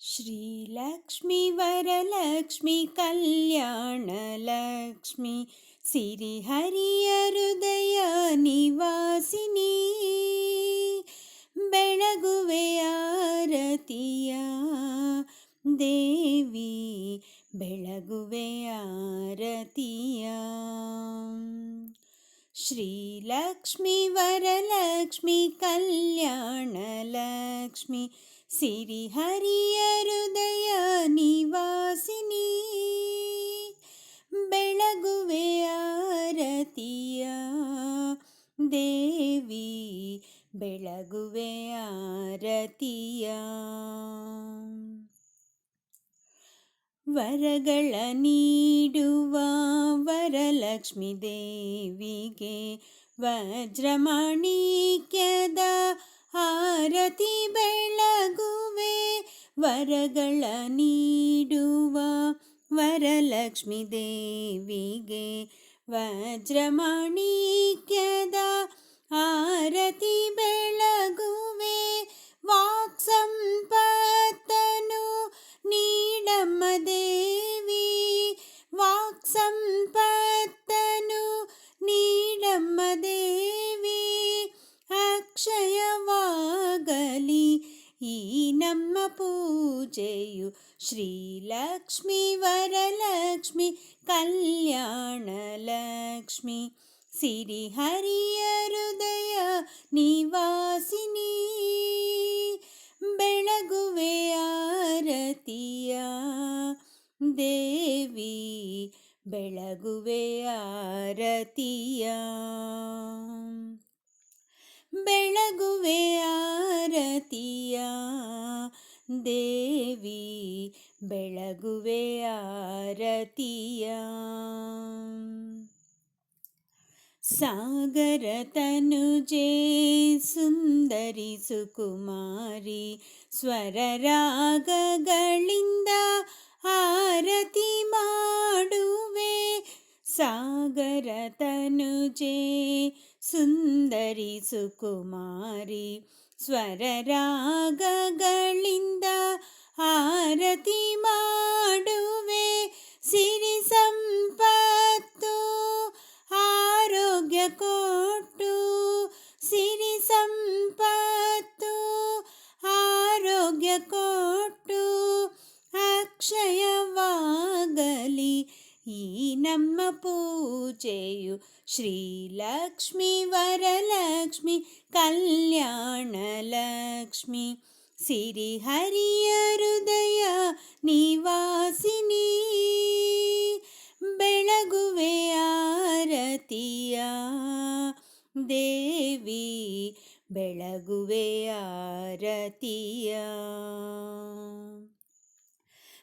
श्रीलक्ष्मी वरलक्ष्मी कल्याणलक्ष्मी निवासिनी बेळगुवे आरतिया देवी बेळगुवे आरतिया। श्रीलक्ष्मी वरलक्ष्मी कल्याणलक्ष्मी ಸಿರಿಹರಿಯ ಹೃದಯ ನಿವಾಸಿನಿ ಬೆಳಗುವೆ ಆರತಿಯ ದೇವಿ ಬೆಳಗುವೆ ಆರತಿಯ ವರಗಳ ನೀಡುವ ವರಲಕ್ಷ್ಮಿ ದೇವಿಗೆ ವಜ್ರಮಾಣಿಕ್ಯದ ಆರತಿ ಬೆಳಗುವೆ ವರಗಳ ನೀಡುವ ವರಲಕ್ಷ್ಮಿ ದೇವಿಗೆ ವಜ್ರಮಾಣಿಕ್ಯದ ಆರತಿ ಪೂಜೆಯು ಶ್ರೀಲಕ್ಷ್ಮಿ ವರಲಕ್ಷ್ಮಿ ಕಲ್ಯಾಣಲಕ್ಷ್ಮಿ. ಸಿರಿಹರಿಯ ಹೃದಯ ನಿವಾಸಿನಿ. ಬೆಳಗುವೆ ಆರತಿಯ ದೇವಿ ಬೆಳಗುವೆ ಆರತಿಯ. ಬೆಳಗುವೆ ಆರತಿಯ ದೇವಿ ಬೆಳಗುವೆ ಆರತಿಯ ಸಾಗರ ತನುಜೆ ಸುಂದರಿ ಸುಕುಮಾರಿ ಸ್ವರರಾಗಗಳಿಂದ ಆರತಿ ಮಾಡುವೆ ಸಾಗರ ತನುಜೆ ಸುಂದರಿ ಸುಕುಮಾರಿ ಸ್ವರರಾಗಗಳಿಂದ ಆರತಿ ನಮ್ಮ ಪೂಜೆಯು ಶ್ರೀಲಕ್ಷ್ಮಿ ವರಲಕ್ಷ್ಮಿ ಕಲ್ಯಾಣಲಕ್ಷ್ಮಿ ಸಿರಿಹರಿಯ ಹೃದಯ ನಿವಾಸಿನಿ. ಬೆಳಗುವೆ ಆರತಿಯ ದೇವಿ. ಬೆಳಗುವೆ ಆರತಿಯ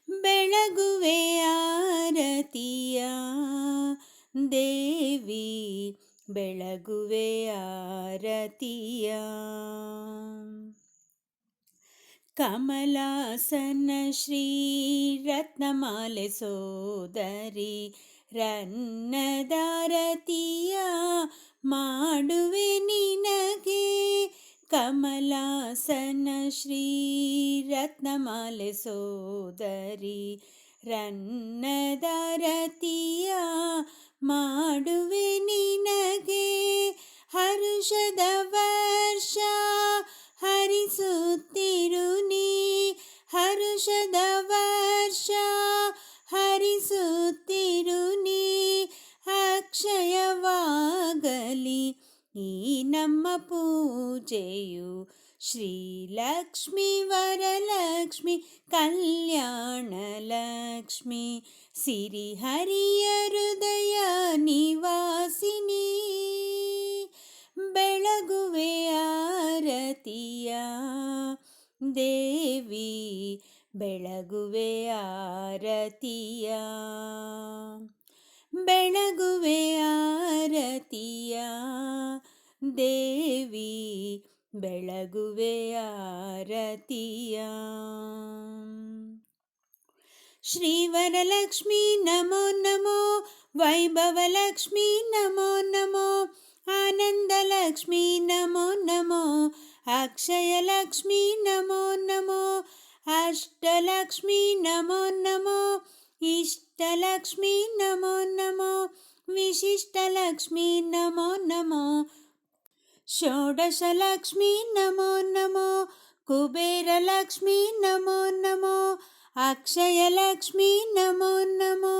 ಬೆಳಗುವೆ ಆರತಿಯ ದೇವಿ ಬೆಳಗುವೆ ಆರತಿಯ ಕಮಲಾಸನ ಶ್ರೀ ರತ್ನಮಾಲೆ ಸೋದರಿ ರನ್ನದಾರತಿಯ ಮಾಡುವೆ ನಿನಗೆ ಕಮಲಾಸನ ಶ್ರೀ ರತ್ನಮಾಲೆ ಸೋದರಿ ರನ್ನದಾರತಿಯ ಮಾಡುವೆ ನಿನಗೆ ಹರುಷದ ವರ್ಷ ಹರಿಸುತ್ತಿರು ನೀ ಹರುಷದ ವರ್ಷ ಹರಿಸುತ್ತಿರು ನೀ ಅಕ್ಷಯವಾಗಲಿ ಈ ನಮ್ಮ ಪೂಜೆಯು ಶ್ರೀಲಕ್ಷ್ಮಿ ವರಲಕ್ಷ್ಮಿ ಕಲ್ಯಾಣಲಕ್ಷ್ಮಿ ಸಿರಿಹರಿಯ ಹೃದಯ ನಿವಾಸಿನಿ. ಬೆಳಗುವೆ ಆರತಿಯ ದೇವಿ. ಬೆಳಗುವೆ ಆರತಿಯ ಬೆಳಗುವೆ ಆರತಿಯ ದೇವಿ ಬೆಳಗುವೆ ಆರತಿಯ. ಶ್ರೀವರಲಕ್ಷ್ಮಿ ನಮೋ ನಮೋ ವೈಭವ ವೈಭವಲಕ್ಷ್ಮಿ ನಮೋ ನಮೋ ಆನಂದ ಆನಂದಲಕ್ಷ್ಮಿ ನಮೋ ನಮೋ ಅಕ್ಷಯ ಅಕ್ಷಯಲಕ್ಷ್ಮಿ ನಮೋ ನಮೋ, ಅಷ್ಟಲಕ್ಷ್ಮಿ ನಮೋ ನಮೋ, ಇಷ್ಟಲಕ್ಷ್ಮಿ ನಮೋ ನಮೋ, ವಿಶಿಷ್ಟಲಕ್ಷ್ಮಿ ನಮೋ ನಮೋ షోడశలక్ష్మి నమో నమో కుబేరలక్ష్మి నమో నమో అక్షయలక్ష్మి నమో నమో.